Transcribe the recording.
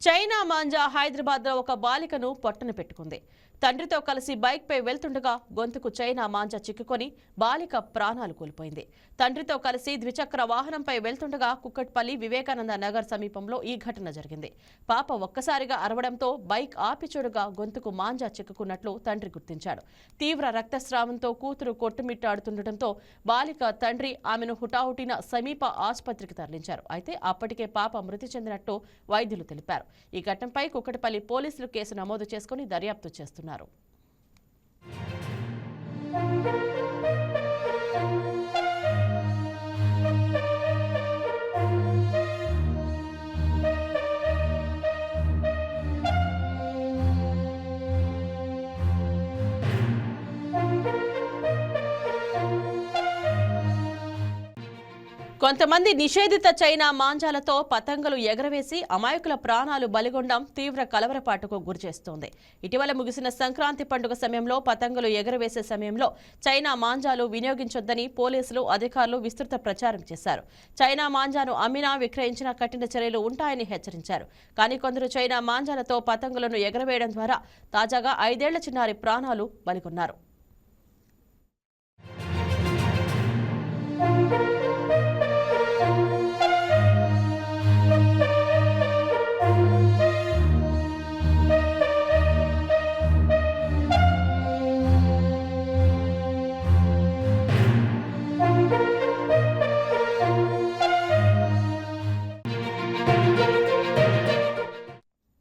China జిల్లా హైదరాబాద్లో ఒక బాలికను పొట్టన పెట్టుకుంది. తండ్రితో కలిసి బైక్ పై వెళ్తుండగా గొంతుకు చైనా మాంజా చిక్కుకొని బాలిక ప్రాణాలు కోల్పోయింది. తండ్రితో కలిసి ద్విచక్ర వాహనంపై వెళ్తుండగా కుక్కట్పల్లి వివేకానంద నగర్ సమీపంలో ఈ ఘటన జరిగింది. పాప ఒక్కసారిగా అరవడంతో బైక్ ఆపిచూడగా గొంతుకు మాంజా చిక్కుకున్నట్లు తండ్రి గుర్తించాడు. తీవ్ర రక్తస్రావంతో కూతురు కొట్టుమిట్టాడుతుండటంతో బాలిక తండ్రి ఆమెను హుటాహుటిన సమీప ఆసుపత్రికి తరలించారు. అయితే అప్పటికే పాప మృతి చెందినట్టు వైద్యులు తెలిపారు. ఈ ఘటనపై కుక్కటిపల్లి పోలీసులు కేసు నమోదు చేసుకుని దర్యాప్తు చేస్తున్నారు. కొంతమంది నిషేధిత చైనా మాంజాలతో పతంగులు ఎగరవేసి అమాయకుల ప్రాణాలు బలిగొండం తీవ్ర కలవరపాటుకు గురిచేస్తోంది. ఇటీవల ముగిసిన సంక్రాంతి పండుగ సమయంలో పతంగులు ఎగరవేసే సమయంలో చైనా మాంజాలు వినియోగించొద్దని పోలీసులు అధికారులు విస్తృత ప్రచారం చేశారు. చైనా మాంజాను అమ్మినా విక్రయించినా కఠిన చర్యలు ఉంటాయని హెచ్చరించారు. కానీ కొందరు చైనా మాంజాలతో పతంగులను ఎగరవేయడం ద్వారా తాజాగా ఐదేళ్ళ చిన్నారి ప్రాణాలు బలిగొన్నారు.